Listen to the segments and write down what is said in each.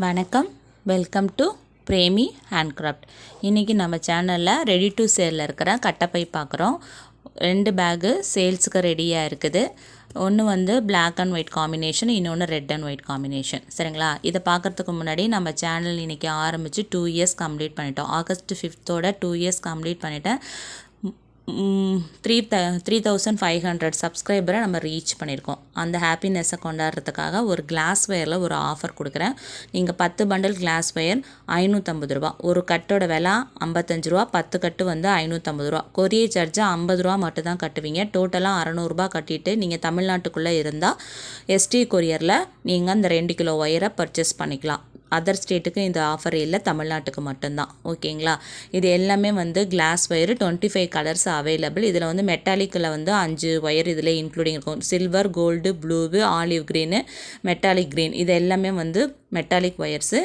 வணக்கம். Welcome to Premi handcraft இன்றைக்கி நம்ம சேனலில் ரெடி டு சேலில் இருக்கிற கட்டப்பை பார்க்குறோம். ரெண்டு பேகு சேல்ஸுக்கு ரெடியாக இருக்குது. ஒன்று வந்து பிளாக் அண்ட் ஒயிட் காம்பினேஷன் இன்னொன்று ரெட் அண்ட் ஒயிட் காம்பினேஷன் சரிங்களா? இதை பார்க்குறதுக்கு முன்னாடி நம்ம சேனல் இன்றைக்கி ஆரம்பித்து டூ இயர்ஸ் கம்ப்ளீட் பண்ணிட்டோம். ஆகஸ்ட் ஃபிஃப்த்தோட டூ இயர்ஸ் கம்ப்ளீட் பண்ணிட்டேன். Three the three thousand five hundred சப்ஸ்கிரைபரை நம்ம ரீச் பண்ணியிருக்கோம். அந்த ஹாப்பினஸ்ஸை கொண்டாடுறதுக்காக ஒரு கிளாஸ் ஒயரில் ஒரு ஆஃபர் கொடுக்குறேன். நீங்கள் பத்து பண்டல் கிளாஸ் ஒயர் ஐநூற்றம்பது ரூபா. ஒரு கட்டோட விலை ஐம்பத்தஞ்சு ரூபா பத்து கட்டு வந்து ஐநூற்றம்பது ரூபா. கொரியர் சார்ஜ் ஐம்பது ரூபா மட்டும் தான் கட்டுவீங்க. டோட்டலாக அறநூறுபா கட்டிட்டு நீங்கள் தமிழ்நாட்டுக்குள்ளே இருந்தால் எஸ்டி கொரியரில் நீங்கள் அந்த ரெண்டு கிலோ ஒயரை பர்ச்சேஸ் பண்ணிக்கலாம். அதர் ஸ்டேட்டுக்கு இந்த ஆஃபர் இல்லை தமிழ்நாட்டுக்கு மட்டும்தான். ஓகேங்களா இது எல்லாமே வந்து glass wire twenty five colours available இதில் வந்து மெட்டாலிக்கில் வந்து அஞ்சு ஒயர் இதில் இன்க்ளூடிங் இருக்கும். Silver gold blue olive green metallic green இது எல்லாமே வந்து மெட்டாலிக் ஒயர்ஸு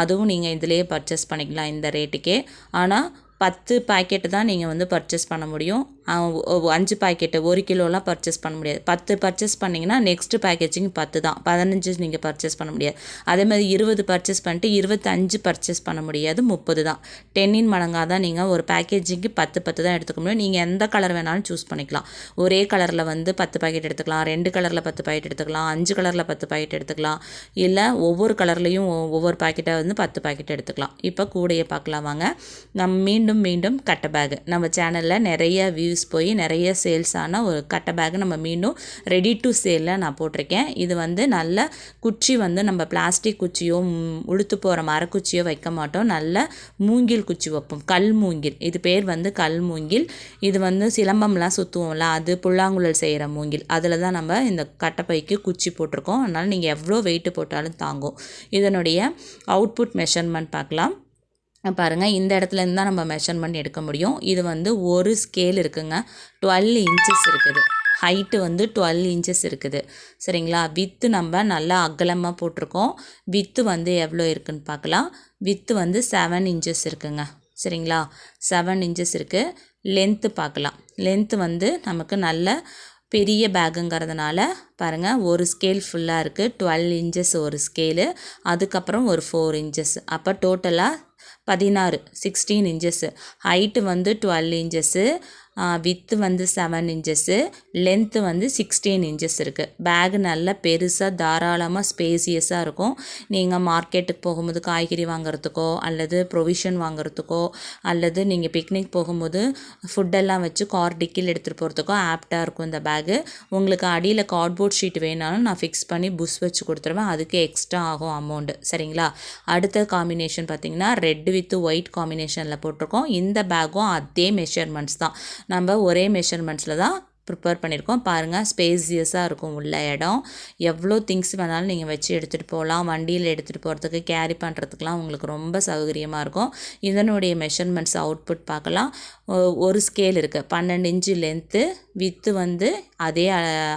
அதுவும் நீங்கள் இதிலேயே பர்ச்சேஸ் பண்ணிக்கலாம் இந்த ரேட்டுக்கே ஆனால் பத்து பாக்கெட்டு தான் நீங்கள் வந்து பர்ச்சேஸ் பண்ண முடியும். அஞ்சு பாக்கெட்டு ஒரு கிலோலாம் பர்ச்சேஸ் பண்ண முடியாது. பத்து பர்ச்சேஸ் பண்ணிங்கன்னா நெக்ஸ்ட்டு பேக்கேஜிங் பத்து தான். பதினஞ்சு நீங்கள் பர்ச்சேஸ் பண்ண முடியாது. அதே மாதிரி இருபது பர்ச்சேஸ் பண்ணிட்டு இருபத்தஞ்சு பர்ச்சேஸ் பண்ண முடியாது முப்பது தான். டென்னின் மடங்காக தான் நீங்கள் ஒரு பேக்கேஜிங்க்கு பத்து பத்து தான் எடுத்துக்க முடியும். நீங்கள் எந்த கலர் வேணாலும் சூஸ் பண்ணிக்கலாம். ஒரே கலரில் வந்து பத்து பாக்கெட் எடுத்துக்கலாம் ரெண்டு கலரில் பத்து பாக்கெட் எடுத்துக்கலாம் அஞ்சு கலரில் பத்து பாக்கெட் எடுத்துக்கலாம் இல்லை ஒவ்வொரு கலர்லேயும் ஒவ்வொரு பாக்கெட்டாக வந்து பத்து பாக்கெட் எடுத்துக்கலாம். இப்போ கூடையை பார்க்கலாம் வாங்க. நம்ம மீண்டும் மீண்டும் கட்ட பேகு நம்ம சேனலில் நிறைய வியூ ரிவ்யூஸ் போய் நிறைய சேல்ஸ் ஆன ஒரு கட்ட பேக் நம்ம மீண்டும் ரெடி டு சேலில் நான் போட்டிருக்கேன். இது வந்து நல்ல குச்சி வந்து நம்ம பிளாஸ்டிக் குச்சியோ உளுத்து போகிற மரக்குச்சியோ வைக்க மாட்டோம். நல்ல மூங்கில் குச்சி வைப்போம். கல் மூங்கில். இது பேர் வந்து கல் மூங்கில். இது வந்து சிலம்பம்லாம் சுற்றுவோம்ல அது புல்லாங்குழல் செய்கிற மூங்கில். அதில் தான் நம்ம இந்த கட்டப்பைக்கு குச்சி போட்டிருக்கோம். அதனால் நீங்கள் எவ்வளோ வெயிட்டு போட்டாலும் தாங்கும். இதனுடைய அவுட்புட் மெஷர்மெண்ட் பார்க்கலாம். பாருங்கள் இந்த இடத்துலேருந்து தான் நம்ம மெஷர்மெண்ட் எடுக்க முடியும். இது வந்து ஒரு ஸ்கேல் இருக்குங்க. டுவெல் இன்ச்சஸ் இருக்குது. ஹைட்டு வந்து டுவெல் இன்ச்சஸ் இருக்குது. சரிங்களா? வித்து நம்ம நல்லா அகலமாக போட்டிருக்கோம். வித்து வந்து எவ்வளோ இருக்குதுன்னு பார்க்கலாம். வித்து வந்து செவன் இன்ச்சஸ் இருக்குங்க. சரிங்களா? செவன் இன்ச்சஸ் இருக்குது லென்த்து பார்க்கலாம். லென்த்து வந்து நமக்கு நல்ல பெரிய பேக்குங்கிறதுனால பாருங்கள் ஒரு ஸ்கேல் ஃபுல்லாக இருக்குது டுவெல் இன்ச்சஸ் ஒரு ஸ்கேலு அதுக்கப்புறம் ஒரு ஃபோர் இன்ச்சஸ் அப்போ டோட்டலாக பதினாறு சிக்ஸ்டீன் இன்ச்சஸ்ஸு ஹைட்டு வந்து டுவெல் இன்ச்சஸ்ஸு வித்து வந்து செவன் இன்ச்சஸ்ஸு லென்த்து வந்து சிக்ஸ்டீன் இன்ச்சஸ் இருக்குது பேகு நல்ல பெருசாக தாராளமாக ஸ்பேசியஸாக இருக்கும். நீங்கள் மார்க்கெட்டுக்கு போகும்போது காய்கறி வாங்குறதுக்கோ அல்லது ப்ரொவிஷன் வாங்குறதுக்கோ அல்லது நீங்கள் பிக்னிக் போகும்போது ஃபுட்டெல்லாம் வச்சு கார் டிக்கில் எடுத்துகிட்டு போகிறதுக்கோ ஆப்டாக இருக்கும் இந்த பேகு உங்களுக்கு அடியில் கார்ட்போர்ட் ஷீட் வேணாலும் நான் ஃபிக்ஸ் பண்ணி புஷ் வச்சு கொடுத்துருவேன். அதுக்கு எக்ஸ்ட்ரா ஆகும் அமௌண்ட்டு சரிங்களா? அடுத்த காம்பினேஷன் பார்த்திங்கன்னா ரெட் வித் ஒயிட் காம்பினேஷனில் போட்டிருக்கோம். இந்த பேக்கும் அதே மெஷர்மெண்ட்ஸ் தான். நம்ம ஒரே மெஷர்மெண்ட்ஸில் தான் ப்ரிப்பேர் பண்ணியிருக்கோம். பாருங்கள் ஸ்பேசியஸாக இருக்கும் உள்ள இடம். எவ்வளோ திங்ஸ் வேணாலும் நீங்கள் வச்சு எடுத்துகிட்டு போகலாம். வண்டியில் எடுத்துகிட்டு போகிறதுக்கு கேரி பண்ணுறதுக்குலாம் உங்களுக்கு ரொம்ப சௌகரியமாக இருக்கும். இதனுடைய மெஷர்மெண்ட்ஸ் அவுட்புட் பார்க்கலாம். ஒரு ஸ்கேல் இருக்குது பன்னெண்டு இன்ச்சு லென்த்து வித்து வந்து அதே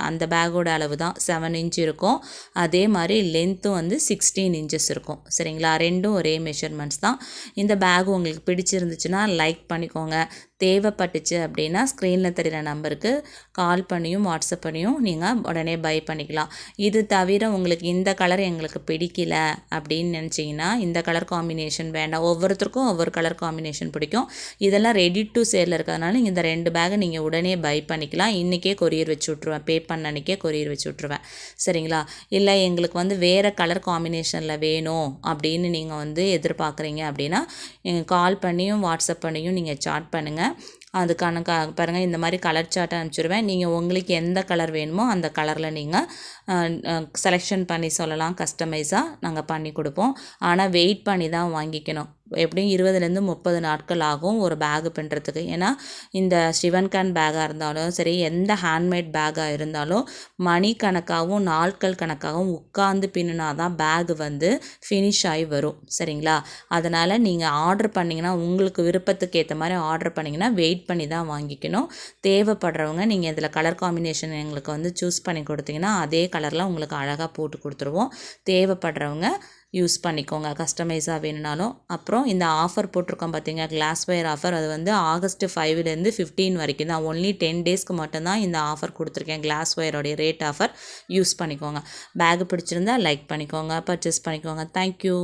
அந்த பேக்கோட அளவு தான். செவன் இன்ச் இருக்கும். அதே மாதிரி லென்த்தும் வந்து சிக்ஸ்டீன் இன்ச்சஸ் இருக்கும். சரிங்களா? ரெண்டும் ஒரே மெஷர்மெண்ட்ஸ் தான். இந்த பேக் உங்களுக்கு பிடிச்சிருந்துச்சுன்னா லைக் பண்ணிக்கோங்க. தேவைப்பட்டுச்சு அப்படின்னா ஸ்க்ரீனில் தெரிகிற நம்பருக்கு கால் பண்ணியும் வாட்ஸ்அப் பண்ணியும் நீங்கள் உடனே பை பண்ணிக்கலாம். இது தவிர உங்களுக்கு இந்த கலர் எங்களுக்கு பிடிக்கல அப்படின்னு நினச்சிங்கன்னா இந்த கலர் காம்பினேஷன் வேண்டாம். ஒவ்வொருத்தருக்கும் ஒவ்வொரு கலர் காம்பினேஷன் பிடிக்கும். இதெல்லாம் ரெடி டு சேலில் இருக்கிறதுனால நீங்கள் இந்த ரெண்டு பேக்கை நீங்கள் உடனே பை பண்ணிக்கலாம். இன்றைக்கே கொரியர் வச்சு விட்ருவேன் பே பண்ண அன்றைக்கே கொரியர் வச்சு விட்ருவேன் சரிங்களா? இல்லை எங்களுக்கு வந்து வேறு கலர் காம்பினேஷனில் வேணும் அப்படின்னு நீங்கள் வந்து எதிர்பார்க்குறீங்க அப்படின்னா நீங்கள் கால் பண்ணியும் வாட்ஸ்அப் பண்ணியும் நீங்கள் சாட் பண்ணுங்கள் அதுக்கான க பாருங்கள் இந்த மாதிரி கலர் சார்ட் அனுப்பிச்சிடுவேன் நீங்கள் உங்களுக்கு எந்த கலர் வேணுமோ அந்த கலரில் நீங்கள் செலெக்ஷன் பண்ணி சொல்லலாம் கஸ்டமைஸாக நாங்கள் பண்ணி கொடுப்போம். ஆனால் வெயிட் பண்ணி தான் வாங்கிக்கணும். எப்படியும் இருபதுலேருந்து முப்பது நாட்கள் ஆகும் ஒரு பேகு பின்னுறதுக்கு ஏன்னா இந்த சிவன்கான் பேக்காக இருந்தாலும் சரி எந்த ஹேண்ட்மேட் பேக்காக இருந்தாலும் மணி கணக்காகவும் நாட்கள் கணக்காகவும் உட்காந்து பின்னுனா தான் பேகு வந்து ஃபினிஷ் ஆகி வரும். சரிங்களா? அதனால் நீங்கள் ஆர்டர் பண்ணிங்கன்னா உங்களுக்கு விருப்பத்துக்கு ஏற்ற மாதிரி ஆர்டர் பண்ணிங்கன்னா வெயிட் பண்ணி தான் வாங்கிக்கணும். தேவைப்படுறவங்க நீங்கள் இதில் கலர் காம்பினேஷன் எங்களுக்கு வந்து சூஸ் பண்ணி கொடுத்தீங்கன்னா அதே கலரில் உங்களுக்கு அழகாக போட்டு கொடுத்துருவோம். தேவைப்படுறவங்க யூஸ் பண்ணிக்கோங்க. கஸ்டமைஸாக வேணும்னாலும். அப்புறம் இந்த ஆஃபர் போட்டிருக்கோம் பார்த்தீங்க கிளாஸ் ஒயர் ஆஃபர் அது வந்து ஆகஸ்ட் ஃபைவ்லேருந்து ஃபிஃப்டீன் வரைக்கும் தான். ஒன்லி டென் டேஸ்க்கு மட்டும்தான் இந்த ஆஃபர் கொடுத்துருக்கேன். கிளாஸ் ஒயரோடைய ரேட் ஆஃபர் யூஸ் பண்ணிக்கோங்க. பேக் பிடிச்சிருந்தா லைக் பண்ணிக்கோங்க பர்ச்சேஸ் பண்ணிக்கோங்க. Thank you